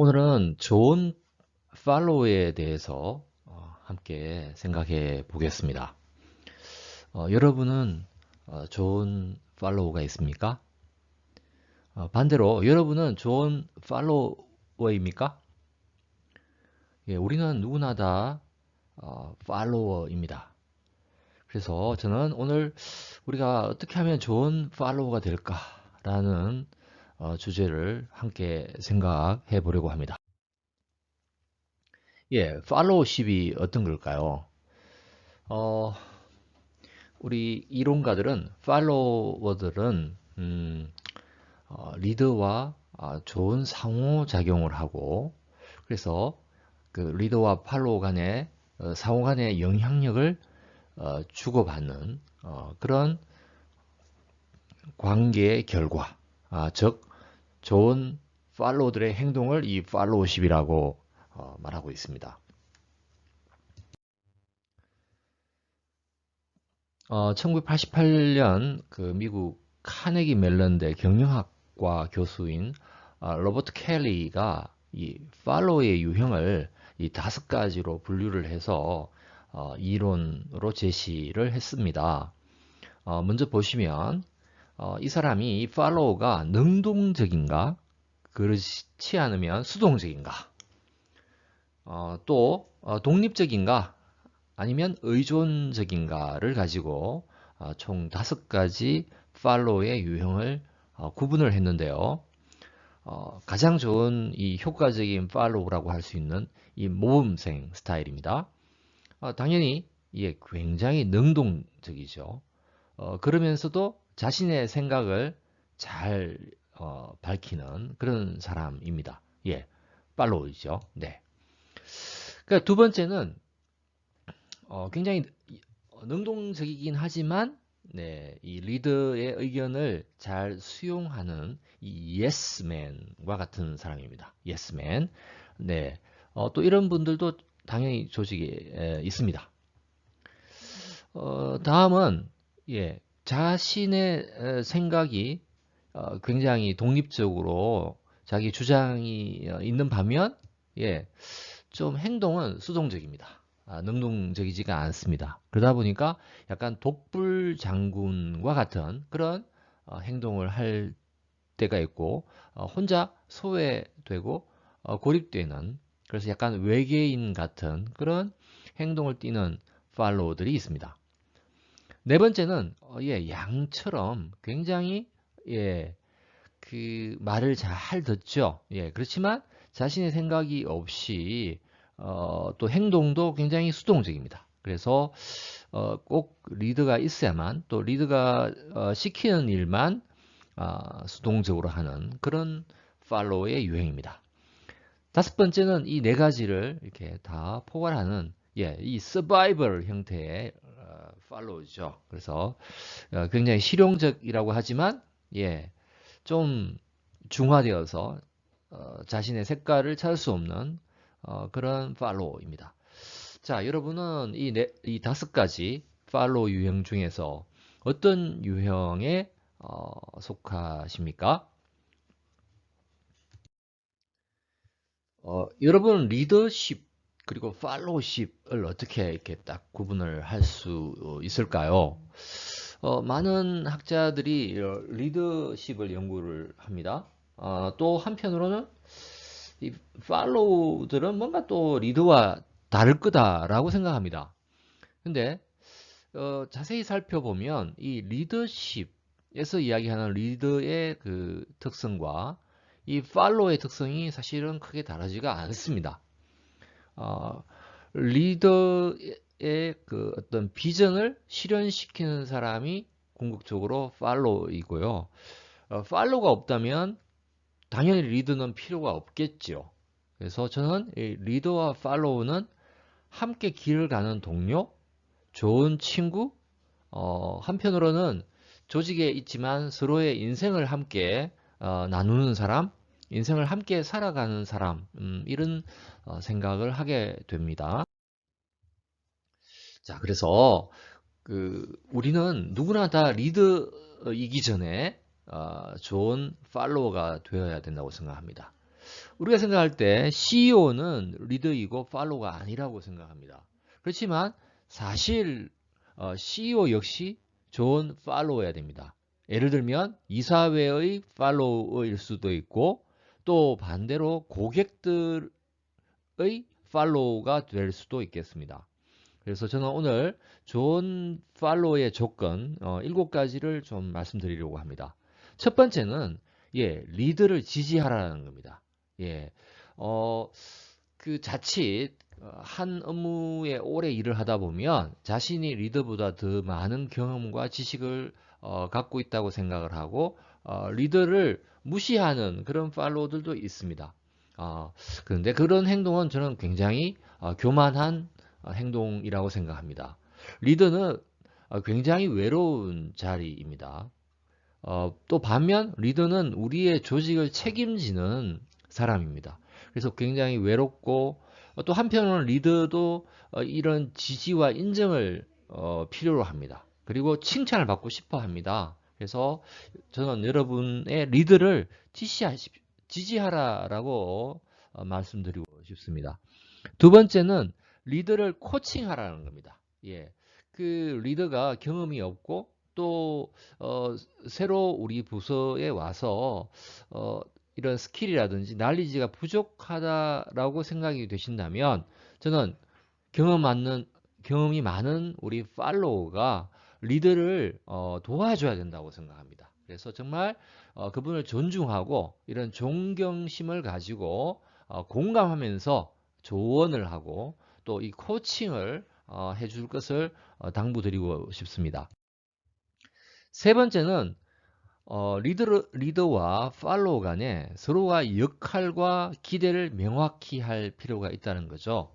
오늘은 좋은 팔로우에 대해서 어, 함께 생각해 보겠습니다. 어, 여러분은 어, 좋은 팔로우가 있습니까? 어, 반대로 여러분은 좋은 팔로워입니까? 예, 우리는 누구나 다 어, 팔로워입니다. 그래서 저는 오늘 우리가 어떻게 하면 좋은 팔로워가 될까라는 어, 주제를 함께 생각해 보려고 합니다. 예, 팔로우십이 어떤 걸까요? 어, 우리 이론가들은 팔로워들은 음, 어, 리더와 아, 좋은 상호작용을 하고 그래서 그 리더와 팔로워 간의 어, 상호 간의 영향력을 어, 주고받는 어, 그런 관계의 결과 아, 즉 좋은 팔로우들의 행동을 이 팔로우십이라고 어, 말하고 있습니다. 어, 1988년 그 미국 카네기 멜런대 경영학과 교수인 어, 로버트 켈리가 이 팔로우의 유형을 이 다섯 가지로 분류를 해서 어, 이론으로 제시를 했습니다. 어, 먼저 보시면 어, 이 사람이 이 팔로우가 능동적인가 그렇지 않으면 수동적인가 어, 또 어, 독립적인가 아니면 의존적인가를 가지고 어, 총 다섯 가지 팔로우의 유형을 어, 구분을 했는데요. 어, 가장 좋은 이 효과적인 팔로우라고 할 수 있는 이 모범생 스타일입니다. 어, 당연히 이게 굉장히 능동적이죠. 어, 그러면서도 자신의 생각을 잘 어, 밝히는 그런 사람입니다. 예, 팔로우죠. 네. 그러니까 두 번째는 어, 굉장히 능동적이긴 하지만 네, 이 리더의 의견을 잘 수용하는 이 예스맨과 같은 사람입니다. 예스맨. 네, 어, 또 이런 분들도 당연히 조직에 에, 있습니다. 어, 다음은 예, 자신의 생각이 어, 굉장히 독립적으로 자기 주장이 어, 있는 반면 예, 좀 행동은 수동적입니다. 아, 능동적이지가 않습니다. 그러다 보니까 약간 독불 장군과 같은 그런 어, 행동을 할 때가 있고 혼자 소외되고 고립되는 그래서 약간 외계인 같은 그런 행동을 띠는 팔로우들이 있습니다. 네 번째는 어, 예, 양처럼 굉장히 예, 그 말을 잘 듣죠. 예, 그렇지만 자신의 생각이 없이 어, 또 행동도 굉장히 수동적입니다. 그래서 어, 꼭 리드가 있어야만 또 리드가 어, 시키는 일만 어, 수동적으로 하는 그런 팔로우의 유행입니다. 다섯 번째는 이 네 가지를 이렇게 다 포괄하는 예, 이 서바이벌 형태의 팔로우죠. 그래서 어, 굉장히 실용적이라고 하지만 예, 좀 중화되어서 어, 자신의 색깔을 찾을 수 없는 어, 그런 팔로우입니다. 자, 여러분은 이, 네, 이 다섯 가지 팔로우 유형 중에서 어떤 유형에 어, 속하십니까? 어, 여러분 리더십 그리고 팔로우십을 어떻게 이렇게 딱 구분을 할 수 있을까요? 어, 많은 학자들이 리더십을 연구를 합니다. 어, 또 한편으로는 이 팔로우들은 뭔가 또 리더와 다를 거다라고 생각합니다. 근데 어, 자세히 살펴보면 이 리더십에서 이야기하는 리더의 그 특성과 이 팔로우의 특성이 사실은 크게 다르지가 않습니다. 어, 리더의 그 어떤 비전을 실현시키는 사람이 궁극적으로 팔로이고요. 어, 팔로가 없다면 당연히 리더는 필요가 없겠죠. 그래서 저는 리더와 팔로우는 함께 길을 가는 동료, 좋은 친구, 어, 한편으로는 조직에 있지만 서로의 인생을 함께 어, 나누는 사람, 인생을 함께 살아가는 사람 음, 이런 어, 생각을 하게 됩니다. 자, 그래서 그 우리는 누구나 다 리더이기 전에 어, 좋은 팔로워가 되어야 된다고 생각합니다. 우리가 생각할 때 CEO는 리더이고 팔로우가 아니라고 생각합니다. 그렇지만 사실 어, CEO 역시 좋은 팔로워야 됩니다. 예를 들면 이사회의 팔로우일 수도 있고 또 반대로 고객들의 팔로우가 될 수도 있겠습니다. 그래서 저는 오늘 좋은 팔로우의 조건 어, 7가지를 좀 말씀드리려고 합니다. 첫 번째는 예, 리드를 지지하라는 겁니다. 예. 어, 그 자칫 어, 한 업무에 오래 일을 하다 보면 자신이 리더보다 더 많은 경험과 지식을 어, 갖고 있다고 생각을 하고 어, 리더를 무시하는 그런 팔로우들도 있습니다. 어, 그런데 그런 행동은 저는 굉장히 어, 교만한 어, 행동이라고 생각합니다. 리더는 어, 굉장히 외로운 자리입니다. 어, 또 반면 리더는 우리의 조직을 책임지는 사람입니다. 그래서 굉장히 외롭고 어, 또 한편으로는 리더도 어, 이런 지지와 인정을 어, 필요로 합니다. 그리고 칭찬을 받고 싶어 합니다. 그래서 저는 여러분의 리더를 지시하시, 지지하라라고 어, 말씀드리고 싶습니다. 두 번째는 리더를 코칭하라는 겁니다. 예. 그 리더가 경험이 없고 또 어, 새로 우리 부서에 와서 어, 이런 스킬이라든지 난리지가 부족하다라고 생각이 되신다면 저는 경험 많는 경험이 많은 우리 팔로우가 리더를 어, 도와줘야 된다고 생각합니다. 그래서 정말 어, 그분을 존중하고 이런 존경심을 가지고 어, 공감하면서 조언을 하고 또 이 코칭을 어, 해줄 것을 어, 당부드리고 싶습니다. 세 번째는 어, 리더, 리더와 팔로우 간에 서로가 역할과 기대를 명확히 할 필요가 있다는 거죠.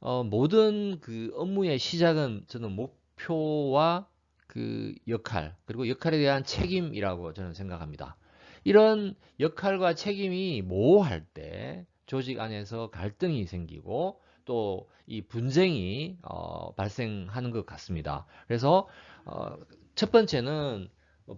어, 모든 그 업무의 시작은 저는 목 표와 그 역할, 그리고 역할에 대한 책임이라고 저는 생각합니다. 이런 역할과 책임이 모호할 때 조직 안에서 갈등이 생기고 또 이 분쟁이 어, 발생하는 것 같습니다. 그래서 어, 첫 번째는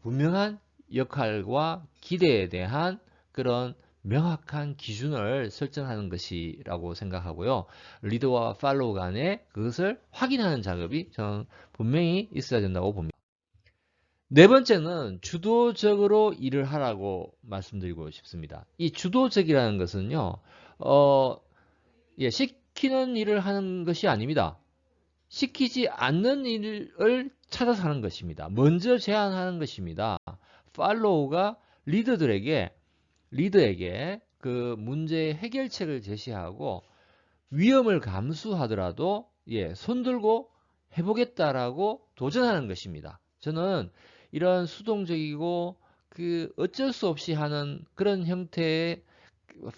분명한 역할과 기대에 대한 그런 명확한 기준을 설정하는 것이라고 생각하고요. 리더와 팔로우 간에 그것을 확인하는 작업이 저는 분명히 있어야 된다고 봅니다. 네 번째는 주도적으로 일을 하라고 말씀드리고 싶습니다. 이 주도적이라는 것은요, 어, 예, 시키는 일을 하는 것이 아닙니다. 시키지 않는 일을 찾아서 하는 것입니다. 먼저 제안하는 것입니다. 팔로우가 리더들에게 리더에게 그 문제의 해결책을 제시하고 위험을 감수하더라도 예, 손들고 해보겠다라고 도전하는 것입니다. 저는 이런 수동적이고 그 어쩔 수 없이 하는 그런 형태의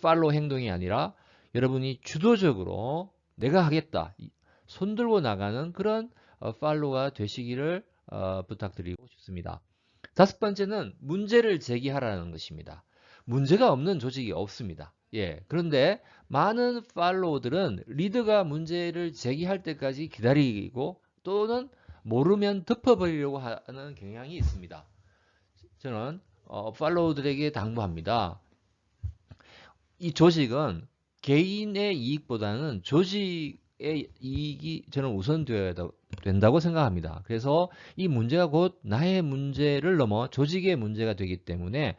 팔로우 행동이 아니라 여러분이 주도적으로 내가 하겠다 손들고 나가는 그런 팔로우가 되시기를 어, 부탁드리고 싶습니다. 다섯 번째는 문제를 제기하라는 것입니다. 문제가 없는 조직이 없습니다. 예. 그런데 많은 팔로우들은 리더가 문제를 제기할 때까지 기다리고 또는 모르면 덮어버리려고 하는 경향이 있습니다. 저는 어, 팔로우들에게 당부합니다. 이 조직은 개인의 이익보다는 조직의 이익이 저는 우선되어야 된다고 생각합니다. 그래서 이 문제가 곧 나의 문제를 넘어 조직의 문제가 되기 때문에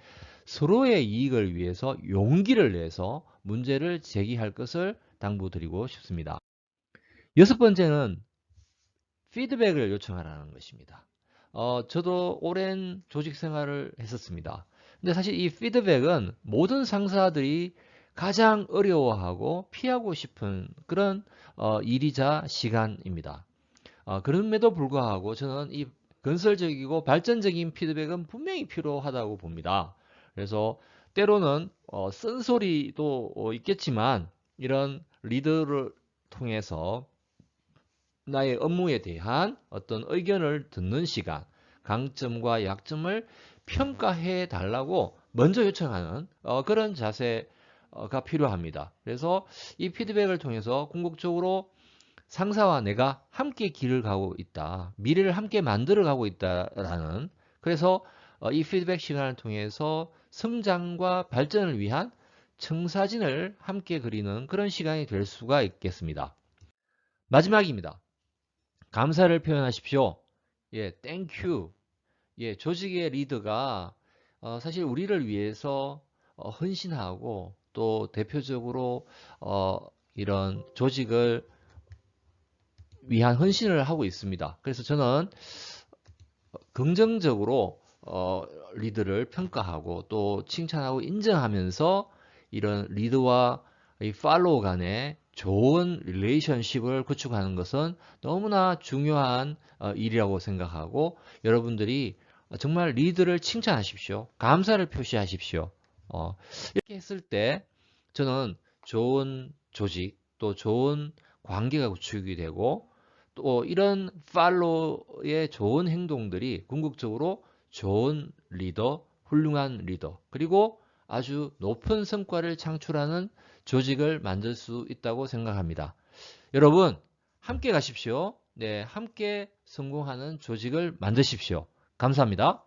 서로의 이익을 위해서 용기를 내서 문제를 제기할 것을 당부드리고 싶습니다. 여섯 번째는 피드백을 요청하라는 것입니다. 어, 저도 오랜 조직 생활을 했었습니다. 근데 사실 이 피드백은 모든 상사들이 가장 어려워하고 피하고 싶은 그런 어, 일이자 시간입니다. 어, 그럼에도 불구하고 저는 이 건설적이고 발전적인 피드백은 분명히 필요하다고 봅니다. 그래서 때로는 어, 쓴소리도 어, 있겠지만 이런 리더를 통해서 나의 업무에 대한 어떤 의견을 듣는 시간, 강점과 약점을 평가해 달라고 먼저 요청하는 어, 그런 자세가 필요합니다. 그래서 이 피드백을 통해서 궁극적으로 상사와 내가 함께 길을 가고 있다. 미래를 함께 만들어 가고 있다라는 그래서 어, 이 피드백 시간을 통해서 성장과 발전을 위한 청사진을 함께 그리는 그런 시간이 될 수가 있겠습니다. 마지막입니다. 감사를 표현하십시오. 예, 땡큐. 예, 조직의 리더가 어, 사실 우리를 위해서 어, 헌신하고 또 대표적으로 어, 이런 조직을 위한 헌신을 하고 있습니다. 그래서 저는 긍정적으로 어, 리더를 평가하고 또 칭찬하고 인정하면서 이런 리더와 이 팔로우 간의 좋은 릴레이션십을 구축하는 것은 너무나 중요한 어, 일이라고 생각하고 여러분들이 정말 리더를 칭찬하십시오. 감사를 표시하십시오. 어, 이렇게 했을 때 저는 좋은 조직 또 좋은 관계가 구축이 되고 또 이런 팔로우의 좋은 행동들이 궁극적으로 좋은 리더, 훌륭한 리더, 그리고 아주 높은 성과를 창출하는 조직을 만들 수 있다고 생각합니다. 여러분, 함께 가십시오. 네, 함께 성공하는 조직을 만드십시오. 감사합니다.